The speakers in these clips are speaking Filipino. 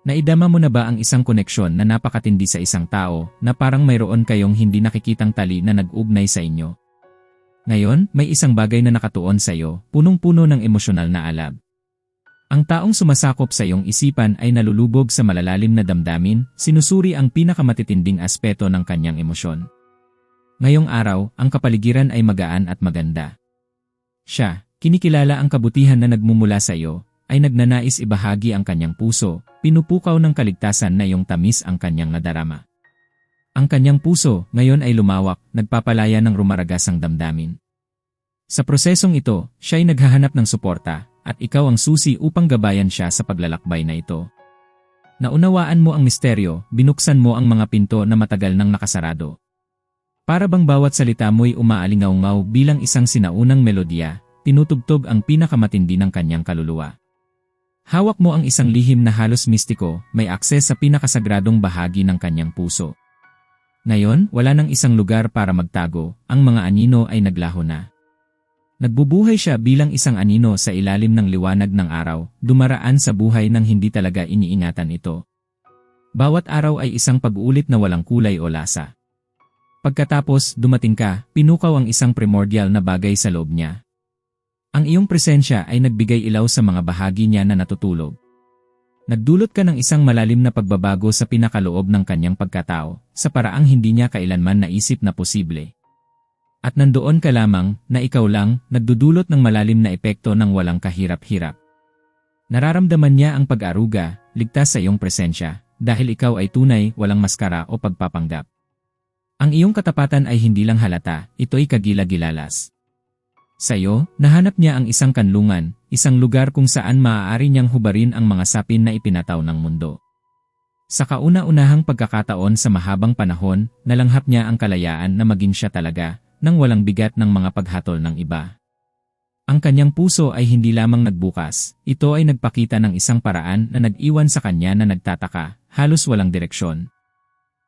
Naidama mo na ba ang isang koneksyon na napakatindi sa isang tao na parang mayroon kayong hindi nakikitang tali na nag-ugnay sa inyo? Ngayon, may isang bagay na nakatuon sa iyo, punong-puno ng emosyonal na alab. Ang taong sumasakop sa iyong isipan ay nalulubog sa malalalim na damdamin, sinusuri ang pinakamatitinding aspeto ng kanyang emosyon. Ngayong araw, ang kapaligiran ay magaan at maganda. Siya, kinikilala ang kabutihan na nagmumula sa iyo, ay nagnanais ibahagi ang kanyang puso, pinupukaw ng kaligtasan na iyong tamis ang kanyang nadarama. Ang kanyang puso ngayon ay lumawak, nagpapalaya ng rumaragasang damdamin. Sa prosesong ito, siya ay naghahanap ng suporta, at ikaw ang susi upang gabayan siya sa paglalakbay na ito. Naunawaan mo ang misteryo, binuksan mo ang mga pinto na matagal nang nakasarado. Para bang bawat salita mo'y umaalingaw-ngaw bilang isang sinaunang melodya, tinutugtog ang pinakamatindi ng kanyang kaluluwa. Hawak mo ang isang lihim na halos mistiko, may akses sa pinakasagradong bahagi ng kanyang puso. Ngayon, wala nang isang lugar para magtago, ang mga anino ay naglaho na. Nagbubuhay siya bilang isang anino sa ilalim ng liwanag ng araw, dumaraan sa buhay nang hindi talaga iniingatan ito. Bawat araw ay isang pag-uulit na walang kulay o lasa. Pagkatapos, dumating ka, pinukaw ang isang primordial na bagay sa loob niya, ang iyong presensya ay nagbigay ilaw sa mga bahagi niya na natutulog. Nagdulot ka ng isang malalim na pagbabago sa pinakaloob ng kanyang pagkatao, sa paraang hindi niya kailanman naisip na posible. At nandoon ka lamang, na ikaw lang, nagdudulot ng malalim na epekto ng walang kahirap-hirap. Nararamdaman niya ang pag-aruga, ligtas sa iyong presensya, dahil ikaw ay tunay, walang maskara o pagpapanggap. Ang iyong katapatan ay hindi lang halata, ito'y kagila-gilalas. Sa iyo, nahanap niya ang isang kanlungan, isang lugar kung saan maaari niyang hubarin ang mga sapin na ipinataw ng mundo. Sa kauna-unahang pagkakataon sa mahabang panahon, nalanghap niya ang kalayaan na maging siya talaga, nang walang bigat ng mga paghatol ng iba. Ang kanyang puso ay hindi lamang nagbukas, ito ay nagpakita ng isang paraan na nag-iwan sa kanya na nagtataka, halos walang direksyon.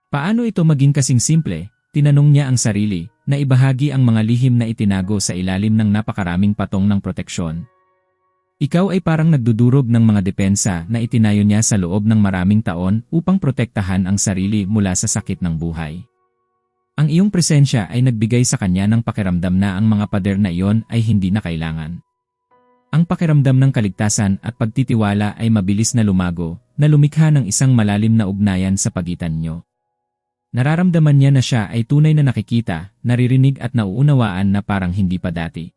Paano ito maging kasing simple? Tinanong niya ang sarili, na ibahagi ang mga lihim na itinago sa ilalim ng napakaraming patong ng proteksyon. Ikaw ay parang nagdudurog ng mga depensa na itinayo niya sa loob ng maraming taon upang protektahan ang sarili mula sa sakit ng buhay. Ang iyong presensya ay nagbigay sa kanya ng pakiramdam na ang mga pader na iyon ay hindi na kailangan. Ang pakiramdam ng kaligtasan at pagtitiwala ay mabilis na lumago, na lumikha ng isang malalim na ugnayan sa pagitan niyo. Nararamdaman niya na siya ay tunay na nakikita, naririnig at nauunawaan na parang hindi pa dati.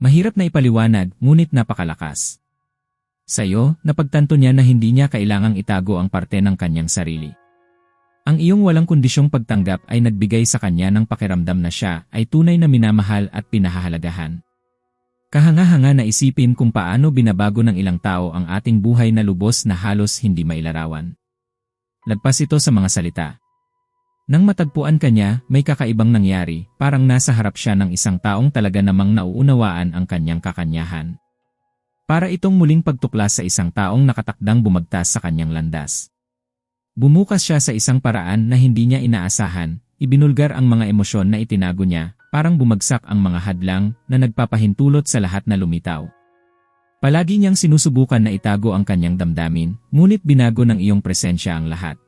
Mahirap na ipaliwanag, ngunit napakalakas. Sa'yo, napagtanto niya na hindi niya kailangang itago ang parte ng kanyang sarili. Ang iyong walang kondisyong pagtanggap ay nagbigay sa kanya ng pakiramdam na siya ay tunay na minamahal at pinahahalagahan. Kahanga-hanga na isipin kung paano binabago ng ilang tao ang ating buhay na lubos na halos hindi mailarawan. Lagpas ito sa mga salita. Nang matagpuan ka niya, may kakaibang nangyari, parang nasa harap siya ng isang taong talaga namang nauunawaan ang kanyang kakanyahan. Para itong muling pagtuklas sa isang taong nakatakdang bumagtas sa kanyang landas. Bumukas siya sa isang paraan na hindi niya inaasahan, ibinulgar ang mga emosyon na itinago niya, parang bumagsak ang mga hadlang na nagpapahintulot sa lahat na lumitaw. Palagi niyang sinusubukan na itago ang kanyang damdamin, ngunit binago ng iyong presensya ang lahat.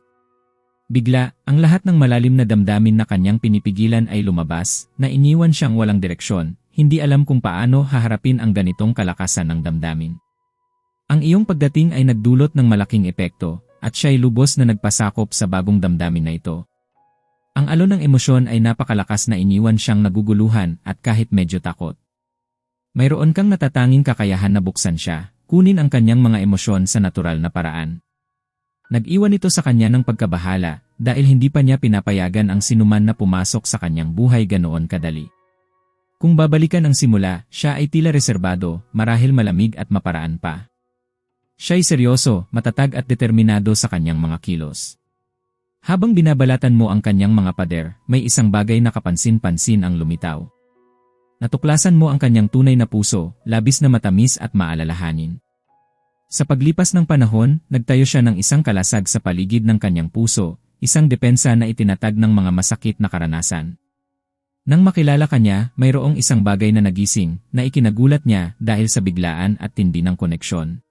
Bigla, ang lahat ng malalim na damdamin na kanyang pinipigilan ay lumabas, na iniwan siyang walang direksyon, hindi alam kung paano haharapin ang ganitong kalakasan ng damdamin. Ang iyong pagdating ay nagdulot ng malaking epekto, at siya'y lubos na nagpasakop sa bagong damdamin na ito. Ang alon ng emosyon ay napakalakas na iniwan siyang naguguluhan at kahit medyo takot. Mayroon kang natatanging kakayahan na buksan siya, kunin ang kanyang mga emosyon sa natural na paraan. Nag-iwan ito sa kanya ng pagkabahala dahil hindi pa niya pinapayagan ang sinuman na pumasok sa kanyang buhay ganoon kadali. Kung babalikan ang simula, siya ay tila reserbado, marahil malamig at maparaan pa. Siya ay seryoso, matatag at determinado sa kanyang mga kilos. Habang binabalatan mo ang kanyang mga pader, may isang bagay na kapansin-pansin ang lumitaw. Natuklasan mo ang kanyang tunay na puso, labis na matamis at maalalahanin. Sa paglipas ng panahon, nagtayo siya ng isang kalasag sa paligid ng kanyang puso, isang depensa na itinatag ng mga masakit na karanasan. Nang makilala kanya, mayroong isang bagay na nagising na ikinagulat niya dahil sa biglaan at tindi ng koneksyon.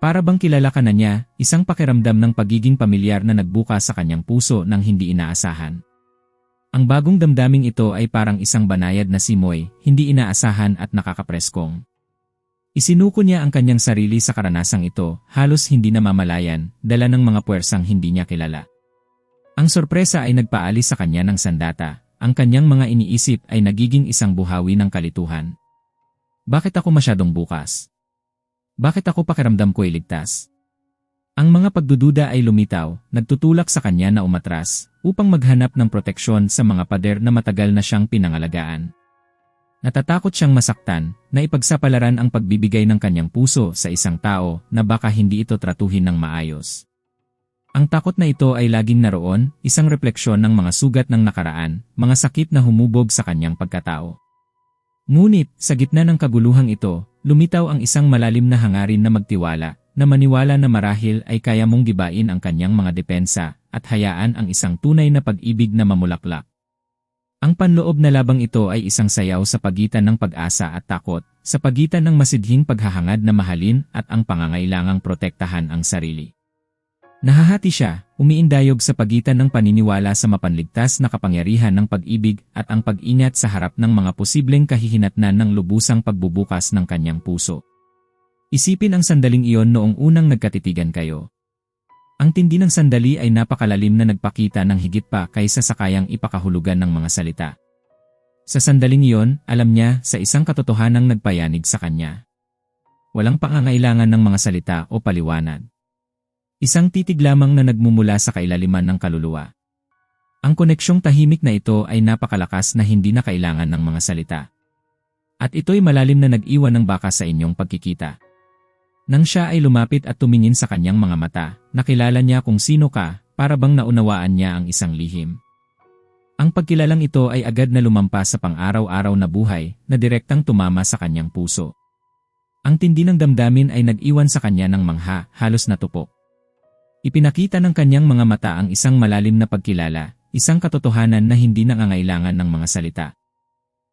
Para bang kilala ka na niya, isang pakiramdam ng pagiging pamilyar na nagbuka sa kanyang puso nang hindi inaasahan. Ang bagong damdaming ito ay parang isang banayad na simoy, hindi inaasahan at nakakapreskong. Isinuko niya ang kanyang sarili sa karanasang ito, halos hindi namamalayan, dala ng mga puwersang hindi niya kilala. Ang sorpresa ay nagpaalis sa kanya ng sandata, ang kanyang mga iniisip ay nagiging isang buhawi ng kalituhan. Bakit ako masyadong bukas? Bakit ako pakiramdam ko iligtas? Ang mga pagdududa ay lumitaw, nagtutulak sa kanya na umatras, upang maghanap ng proteksyon sa mga pader na matagal na siyang pinangalagaan. Natatakot siyang masaktan, na ipagsapalaran ang pagbibigay ng kanyang puso sa isang tao na baka hindi ito tratuhin ng maayos. Ang takot na ito ay laging naroon, isang refleksyon ng mga sugat ng nakaraan, mga sakit na humubog sa kanyang pagkatao. Ngunit, sa gitna ng kaguluhang ito, lumitaw ang isang malalim na hangarin na magtiwala, na maniwala na marahil ay kaya mong gibain ang kanyang mga depensa, at hayaan ang isang tunay na pag-ibig na mamulaklak. Ang panloob na labang ito ay isang sayaw sa pagitan ng pag-asa at takot, sa pagitan ng masidhing paghahangad na mahalin at ang pangangailangang protektahan ang sarili. Nahahati siya, umiindayog sa pagitan ng paniniwala sa mapanligtas na kapangyarihan ng pag-ibig at ang pag-ingat sa harap ng mga posibleng kahihinatnan ng lubusang pagbubukas ng kanyang puso. Isipin ang sandaling iyon noong unang nagkatitigan kayo, ang tindi ng sandali ay napakalalim na nagpakita ng higit pa kaysa sa kayang ipakahulugan ng mga salita. Sa sandaling iyon, alam niya sa isang katotohanang nagpayanig sa kanya. Walang pangangailangan ng mga salita o paliwanag. Isang titig lamang na nagmumula sa kailaliman ng kaluluwa. Ang koneksyong tahimik na ito ay napakalakas na hindi na kailangan ng mga salita. At ito'y malalim na nag-iwan ng baka sa inyong pagkikita. Nang siya ay lumapit at tumingin sa kanyang mga mata, nakilala niya kung sino ka, para bang naunawaan niya ang isang lihim. Ang pagkilalang ito ay agad na lumampas sa pang-araw-araw na buhay na direktang tumama sa kanyang puso. Ang tindi ng damdamin ay nag-iwan sa kanya ng mangha, halos natupok. Ipinakita ng kanyang mga mata ang isang malalim na pagkilala, isang katotohanan na hindi nangangailangan ng mga salita.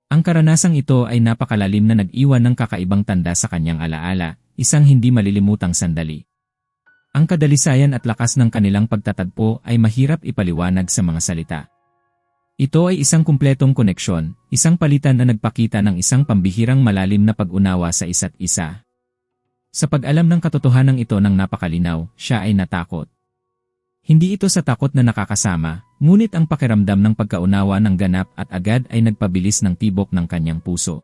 Ang karanasang ito ay napakalalim na nag-iwan ng kakaibang tanda sa kanyang alaala, isang hindi malilimutang sandali. Ang kadalisayan at lakas ng kanilang pagtatagpo ay mahirap ipaliwanag sa mga salita. Ito ay isang kumpletong koneksyon, isang palitan na nagpakita ng isang pambihirang malalim na pag-unawa sa isa't isa. Sa pag-alam ng katotohanan ito ng napakalinaw, siya ay natakot. Hindi ito sa takot na nakakasama, ngunit ang pakiramdam ng pagkaunawa ng ganap at agad ay nagpabilis ng tibok ng kanyang puso.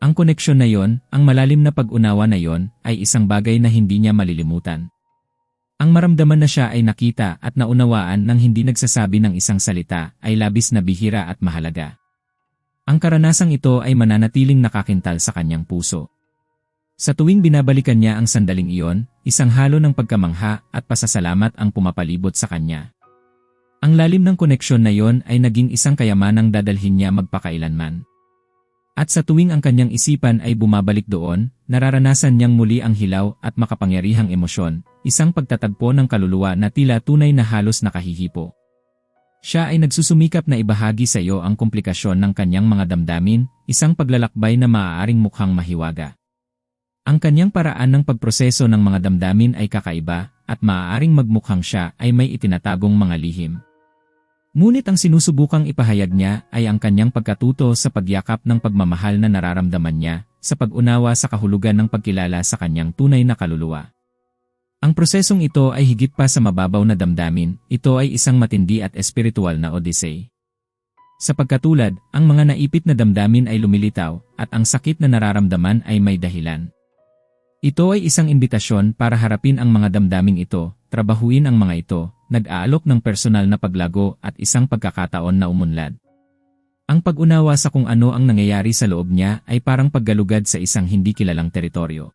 Ang koneksyon na yon, ang malalim na pag-unawa na yon, ay isang bagay na hindi niya malilimutan. Ang maramdaman na siya ay nakita at naunawaan ng hindi nagsasabi ng isang salita ay labis na bihira at mahalaga. Ang karanasang ito ay mananatiling nakakintal sa kanyang puso. Sa tuwing binabalikan niya ang sandaling iyon, isang halo ng pagkamangha at pasasalamat ang pumapalibot sa kanya. Ang lalim ng koneksyon na yon ay naging isang kayamanang dadalhin niya magpakailanman. At sa tuwing ang kanyang isipan ay bumabalik doon, nararanasan niyang muli ang hilaw at makapangyarihang emosyon, isang pagtatagpo ng kaluluwa na tila tunay na halos nakahihipo. Siya ay nagsusumikap na ibahagi sa iyo ang komplikasyon ng kanyang mga damdamin, isang paglalakbay na maaaring mukhang mahiwaga. Ang kanyang paraan ng pagproseso ng mga damdamin ay kakaiba, at maaaring magmukhang siya ay may itinatagong mga lihim. Ngunit ang sinusubukang ipahayag niya ay ang kanyang pagkatuto sa pagyakap ng pagmamahal na nararamdaman niya sa pag-unawa sa kahulugan ng pagkilala sa kanyang tunay na kaluluwa. Ang prosesong ito ay higit pa sa mababaw na damdamin, ito ay isang matindi at espiritual na odyssey. Sa pagkatulad, ang mga naipit na damdamin ay lumilitaw at ang sakit na nararamdaman ay may dahilan. Ito ay isang imbitasyon para harapin ang mga damdaming ito, trabahuin ang mga ito, nag-aalok ng personal na paglago at isang pagkakataon na umunlad. Ang pag-unawa sa kung ano ang nangyayari sa loob niya ay parang paggalugad sa isang hindi kilalang teritoryo.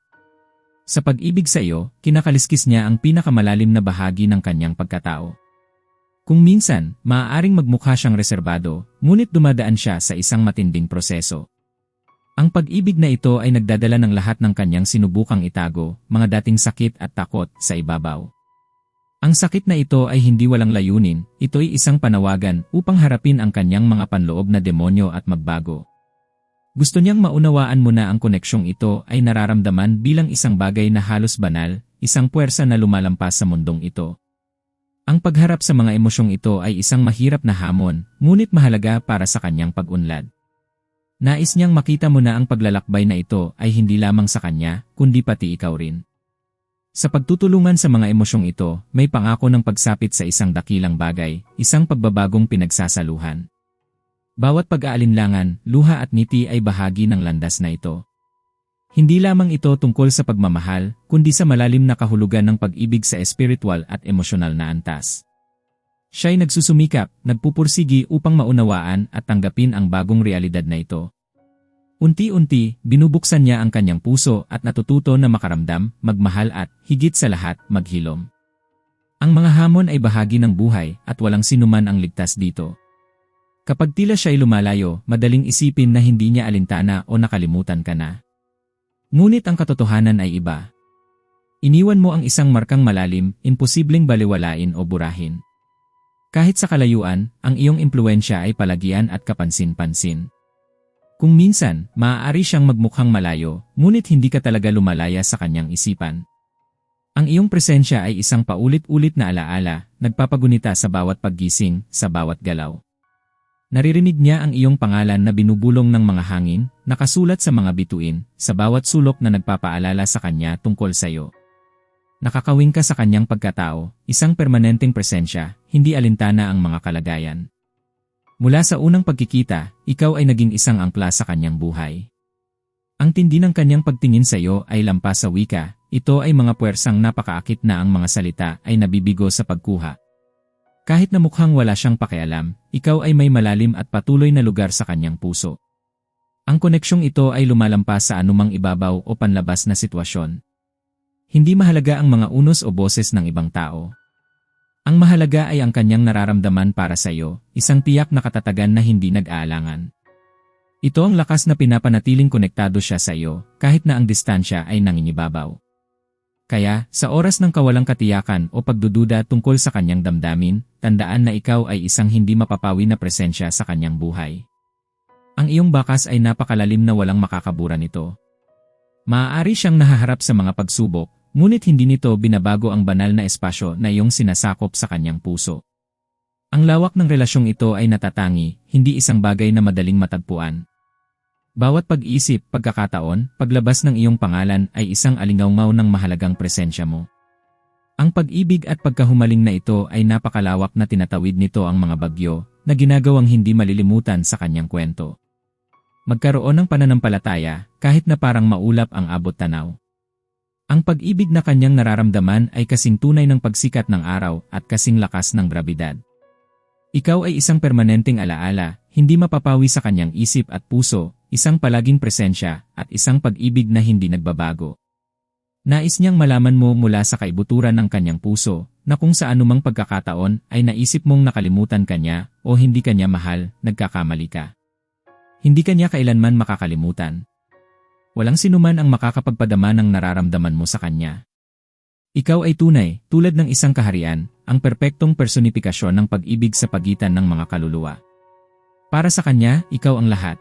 Sa pag-ibig sa iyo, kinakaliskis niya ang pinakamalalim na bahagi ng kanyang pagkatao. Kung minsan, maaaring magmukha siyang reserbado, ngunit dumadaan siya sa isang matinding proseso. Ang pag-ibig na ito ay nagdadala ng lahat ng kanyang sinubukang itago, mga dating sakit at takot, sa ibabaw. Ang sakit na ito ay hindi walang layunin, ito'y isang panawagan upang harapin ang kanyang mga panloob na demonyo at magbago. Gusto niyang maunawaan mo na ang koneksyong ito ay nararamdaman bilang isang bagay na halos banal, isang puwersa na lumalampas sa mundong ito. Ang pagharap sa mga emosyong ito ay isang mahirap na hamon, ngunit mahalaga para sa kanyang pag-unlad. Nais niyang makita mo na ang paglalakbay na ito ay hindi lamang sa kanya, kundi pati ikaw rin. Sa pagtutulungan sa mga emosyong ito, may pangako ng pagsapit sa isang dakilang bagay, isang pagbabagong pinagsasaluhan. Bawat pag-aalinlangan, luha at ngiti ay bahagi ng landas na ito. Hindi lamang ito tungkol sa pagmamahal, kundi sa malalim na kahulugan ng pag-ibig sa espiritual at emosyonal na antas. Siya'y nagsusumikap, nagpupursigi upang maunawaan at tanggapin ang bagong realidad na ito. Unti-unti, binubuksan niya ang kanyang puso at natututo na makaramdam, magmahal at, higit sa lahat, maghilom. Ang mga hamon ay bahagi ng buhay at walang sinuman ang ligtas dito. Kapag tila siya'y lumalayo, madaling isipin na hindi niya alintana o nakalimutan ka na. Ngunit ang katotohanan ay iba. Iniwan mo ang isang markang malalim, imposibleng baliwalain o burahin. Kahit sa kalayuan, ang iyong impluensya ay palagian at kapansin-pansin. Kung minsan, maaari siyang magmukhang malayo, ngunit hindi ka talaga lumalaya sa kanyang isipan. Ang iyong presensya ay isang paulit-ulit na alaala, nagpapagunita sa bawat paggising, sa bawat galaw. Naririnig niya ang iyong pangalan na binubulong ng mga hangin, nakasulat sa mga bituin, sa bawat sulok na nagpapaalala sa kanya tungkol sa iyo. Nakakawing ka sa kanyang pagkatao, isang permanenteng presensya, hindi alintana ang mga kalagayan. Mula sa unang pagkikita, ikaw ay naging isang angkla sa kanyang buhay. Ang tindi ng kanyang pagtingin sa iyo ay lampas sa wika, ito ay mga puwersang napakaakit na ang mga salita ay nabibigo sa pagkuha. Kahit na mukhang wala siyang pakialam, ikaw ay may malalim at patuloy na lugar sa kanyang puso. Ang koneksyong ito ay lumalampas sa anumang ibabaw o panlabas na sitwasyon. Hindi mahalaga ang mga unos o boses ng ibang tao. Ang mahalaga ay ang kanyang nararamdaman para sa iyo, isang tiyak na katatagan na hindi nag-aalangan. Ito ang lakas na pinapanatiling konektado siya sa iyo, kahit na ang distansya ay nangingibabaw. Kaya, sa oras ng kawalang katiyakan o pagdududa tungkol sa kanyang damdamin, tandaan na ikaw ay isang hindi mapapawi na presensya sa kanyang buhay. Ang iyong bakas ay napakalalim na walang makakabura nito. Maaari siyang nahaharap sa mga pagsubok, ngunit hindi nito binabago ang banal na espasyo na iyong sinasakop sa kanyang puso. Ang lawak ng relasyong ito ay natatangi, hindi isang bagay na madaling matagpuan, bawat pag-isip, pagkakataon, paglabas ng iyong pangalan ay isang alingawngaw ng mahalagang presensya mo. Ang pag-ibig at pagkahumaling na ito ay napakalawak na tinatawid nito ang mga bagyo na ginagawang hindi malilimutan sa kanyang kwento. Magkaroon ng pananampalataya kahit na parang maulap ang abot tanaw. Ang pag-ibig na kanyang nararamdaman ay kasing tunay ng pagsikat ng araw at kasing lakas ng grabidad. Ikaw ay isang permanenteng alaala, hindi mapapawi sa kanyang isip at puso, isang palaging presensya, at isang pag-ibig na hindi nagbabago. Nais niyang malaman mo mula sa kaibuturan ng kanyang puso, na kung sa anumang pagkakataon ay naisip mong nakalimutan kanya o hindi kanya mahal, nagkakamali ka. Hindi kanya kailanman makakalimutan. Walang sinuman ang makakapagpadama ng nararamdaman mo sa kanya. Ikaw ay tunay, tulad ng isang kaharian, ang perpektong personifikasyon ng pag-ibig sa pagitan ng mga kaluluwa. Para sa kanya, ikaw ang lahat,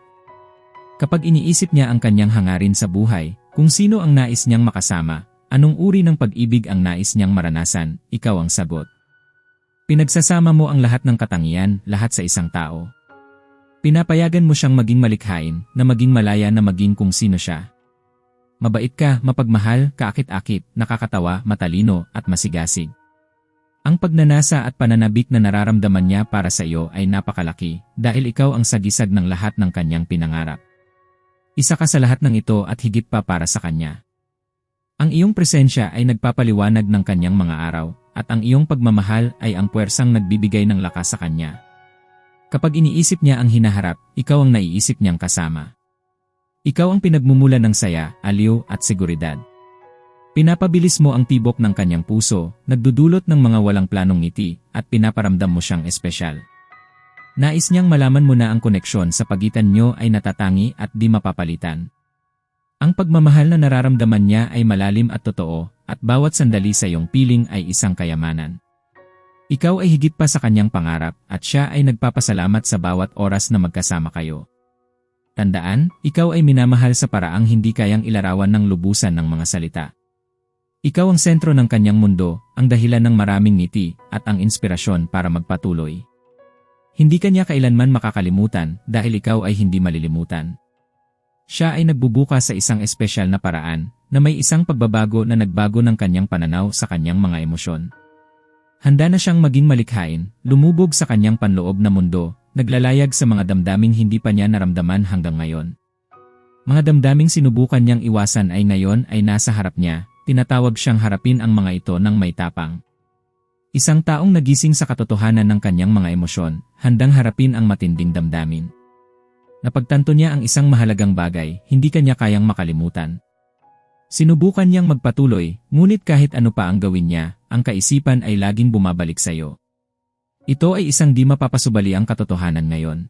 Kapag iniisip niya ang kanyang hangarin sa buhay, kung sino ang nais niyang makasama, anong uri ng pag-ibig ang nais niyang maranasan, ikaw ang sagot. Pinagsasama mo ang lahat ng katangian, lahat sa isang tao. Pinapayagan mo siyang maging malikhain, na maging malaya na maging kung sino siya. Mabait ka, mapagmahal, kaakit-akit, nakakatawa, matalino, at masigasig. Ang pagnanasa at pananabik na nararamdaman niya para sa iyo ay napakalaki dahil ikaw ang sagisag ng lahat ng kanyang pinangarap. Isa ka sa lahat ng ito at higit pa para sa Kanya. Ang iyong presensya ay nagpapaliwanag ng Kanyang mga araw, at ang iyong pagmamahal ay ang puwersang nagbibigay ng lakas sa Kanya. Kapag iniisip niya ang hinaharap, ikaw ang naiisip niyang kasama. Ikaw ang pinagmumula ng saya, aliw at seguridad. Pinapabilis mo ang tibok ng kanyang puso, nagdudulot ng mga walang planong ngiti, at pinaparamdam mo siyang espesyal. Nais niyang malaman mo na ang koneksyon sa pagitan niyo ay natatangi at di mapapalitan. Ang pagmamahal na nararamdaman niya ay malalim at totoo, at bawat sandali sa iyong piling ay isang kayamanan. Ikaw ay higit pa sa kanyang pangarap at siya ay nagpapasalamat sa bawat oras na magkasama kayo. Tandaan, ikaw ay minamahal sa paraang hindi kayang ilarawan ng lubusan ng mga salita. Ikaw ang sentro ng kanyang mundo, ang dahilan ng maraming ngiti, at ang inspirasyon para magpatuloy. Hindi kanya kailanman makakalimutan dahil ikaw ay hindi malilimutan. Siya ay nagbubuka sa isang espesyal na paraan na may isang pagbabago na nagbago ng kanyang pananaw sa kanyang mga emosyon. Handa na siyang maging malikhain, lumubog sa kanyang panloob na mundo, naglalayag sa mga damdaming hindi pa niya naramdaman hanggang ngayon. Mga damdaming sinubukan niyang iwasan ay ngayon ay nasa harap niya, tinatawag siyang harapin ang mga ito ng may tapang. Isang taong nagising sa katotohanan ng kanyang mga emosyon, handang harapin ang matinding damdamin. Napagtanto niya ang isang mahalagang bagay, hindi kanya kayang makalimutan. Sinubukan niyang magpatuloy, ngunit kahit ano pa ang gawin niya, ang kaisipan ay laging bumabalik sa iyo. Ito ay isang di mapapasubali ang katotohanan ngayon.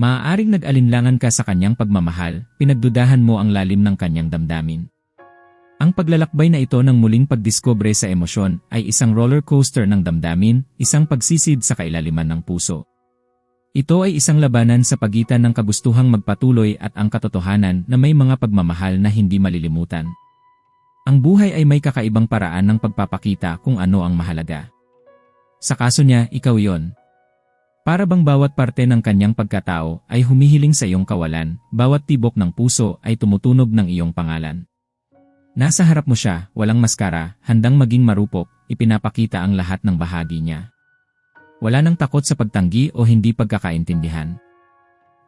Maaaring nag-alinlangan ka sa kanyang pagmamahal, pinagdudahan mo ang lalim ng kanyang damdamin. Ang paglalakbay na ito ng muling pagdiskobre sa emosyon ay isang roller coaster ng damdamin, isang pagsisid sa kailaliman ng puso. Ito ay isang labanan sa pagitan ng kagustuhang magpatuloy at ang katotohanan na may mga pagmamahal na hindi malilimutan. Ang buhay ay may kakaibang paraan ng pagpapakita kung ano ang mahalaga. Sa kaso niya, ikaw yon. Para bang bawat parte ng kanyang pagkatao ay humihiling sa iyong kawalan, bawat tibok ng puso ay tumutunog ng iyong pangalan. Nasa harap mo siya, walang maskara, handang maging marupok, ipinapakita ang lahat ng bahagi niya. Wala nang takot sa pagtanggi o hindi pagkakaintindihan.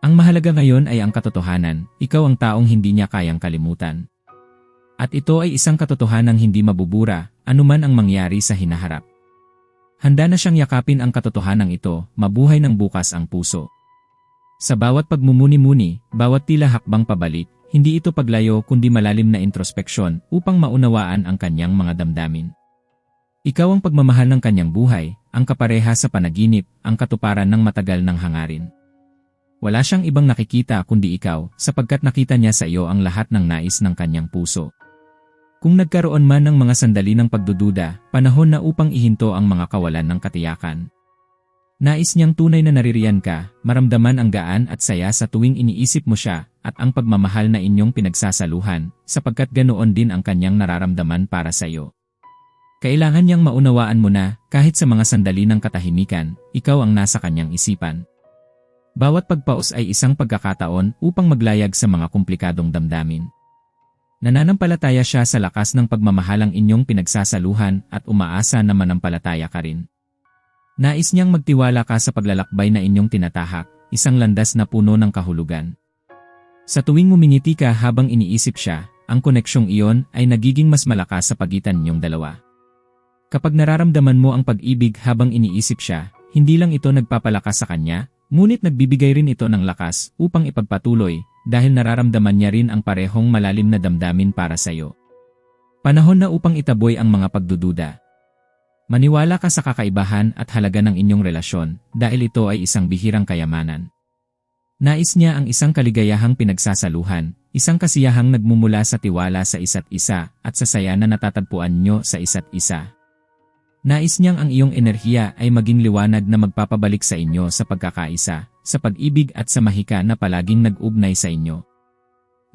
Ang mahalaga ngayon ay ang katotohanan, ikaw ang taong hindi niya kayang kalimutan. At ito ay isang katotohanang hindi mabubura, anuman ang mangyari sa hinaharap. Handa na siyang yakapin ang katotohanang ito, mabuhay ng bukas ang puso. Sa bawat pagmumuni-muni, bawat tila hakbang pabalik, hindi ito paglayo kundi malalim na introspeksyon upang maunawaan ang kanyang mga damdamin. Ikaw ang pagmamahal ng kanyang buhay, ang kapareha sa panaginip, ang katuparan ng matagal ng hangarin. Wala siyang ibang nakikita kundi ikaw, sapagkat nakita niya sa iyo ang lahat ng nais ng kanyang puso. Kung nagkaroon man ng mga sandali ng pagdududa, panahon na upang ihinto ang mga kawalan ng katiyakan. Nais niyang tunay na naririyan ka, maramdaman ang gaan at saya sa tuwing iniisip mo siya, at ang pagmamahal na inyong pinagsasaluhan, sapagkat ganoon din ang kanyang nararamdaman para sa iyo. Kailangan niyang maunawaan mo na, kahit sa mga sandali ng katahimikan, ikaw ang nasa kanyang isipan. Bawat pagpaos ay isang pagkakataon upang maglayag sa mga komplikadong damdamin. Nananampalataya siya sa lakas ng pagmamahalang inyong pinagsasaluhan at umaasa na manampalataya ka rin. Nais niyang magtiwala ka sa paglalakbay na inyong tinatahak, isang landas na puno ng kahulugan. Sa tuwing mumingiti ka habang iniisip siya, ang koneksyong iyon ay nagiging mas malakas sa pagitan ninyong dalawa. Kapag nararamdaman mo ang pag-ibig habang iniisip siya, hindi lang ito nagpapalakas sa kanya, ngunit nagbibigay rin ito ng lakas upang ipagpatuloy dahil nararamdaman niya rin ang parehong malalim na damdamin para sa iyo. Panahon na upang itaboy ang mga pagdududa. Maniwala ka sa kakaibahan at halaga ng inyong relasyon dahil ito ay isang bihirang kayamanan. Nais niya ang isang kaligayahang pinagsasaluhan, isang kasiyahang nagmumula sa tiwala sa isa't isa at sa saya na natatagpuan nyo sa isa't isa. Nais niyang ang iyong enerhiya ay maging liwanag na magpapabalik sa inyo sa pagkakaisa, sa pag-ibig at sa mahika na palaging nag-ugnay sa inyo.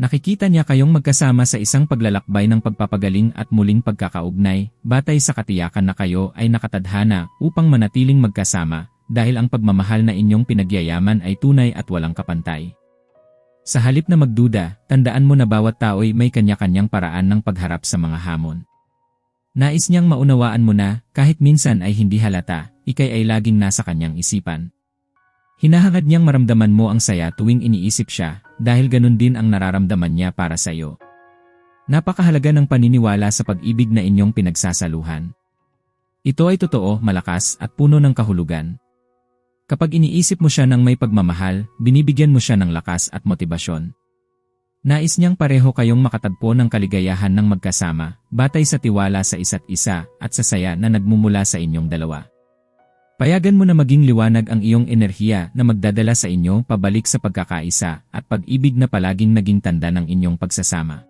Nakikita niya kayong magkasama sa isang paglalakbay ng pagpapagaling at muling pagkakaugnay, batay sa katiyakan na kayo ay nakatadhana upang manatiling magkasama, dahil ang pagmamahal na inyong pinagyayaman ay tunay at walang kapantay. Sa halip na magduda, tandaan mo na bawat tao'y may kanya-kanyang paraan ng pagharap sa mga hamon. Nais niyang maunawaan mo na, kahit minsan ay hindi halata, ikay ay laging nasa kanyang isipan. Hinahangad niyang maramdaman mo ang saya tuwing iniisip siya, dahil ganun din ang nararamdaman niya para sa iyo. Napakahalaga ng paniniwala sa pag-ibig na inyong pinagsasaluhan. Ito ay totoo, malakas at puno ng kahulugan. Kapag iniisip mo siya ng may pagmamahal, binibigyan mo siya ng lakas at motibasyon. Nais niyang pareho kayong makatagpo ng kaligayahan ng magkasama, batay sa tiwala sa isa't isa at sa saya na nagmumula sa inyong dalawa. Payagan mo na maging liwanag ang iyong enerhiya na magdadala sa inyo pabalik sa pagkakaisa at pag-ibig na palaging naging tanda ng inyong pagsasama.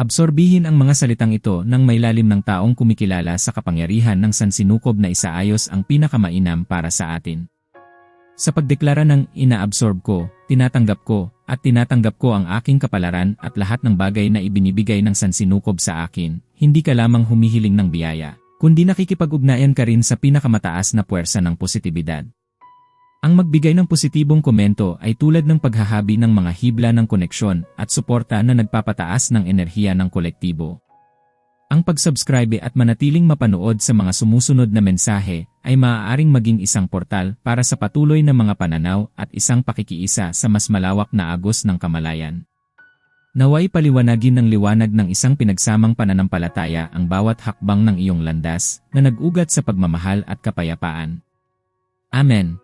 Absorbihin ang mga salitang ito ng may lalim ng taong kumikilala sa kapangyarihan ng sansinukob na isaayos ang pinakamainam para sa atin. Sa pagdeklara ng inaabsorb ko, tinatanggap ko, at tinatanggap ko ang aking kapalaran at lahat ng bagay na ibinibigay ng sansinukob sa akin, hindi ka lamang humihiling ng biyaya, kundi nakikipag-ugnayan ka rin sa pinakamataas na puwersa ng positibidad. Ang magbigay ng positibong komento ay tulad ng paghahabi ng mga hibla ng koneksyon at suporta na nagpapataas ng enerhiya ng kolektibo. Ang pag-subscribe at manatiling mapanood sa mga sumusunod na mensahe ay maaaring maging isang portal para sa patuloy na mga pananaw at isang pakikiisa sa mas malawak na agos ng kamalayan. Naway paliwanagin ng liwanag ng isang pinagsamang pananampalataya ang bawat hakbang ng iyong landas na nag-ugat sa pagmamahal at kapayapaan. Amen.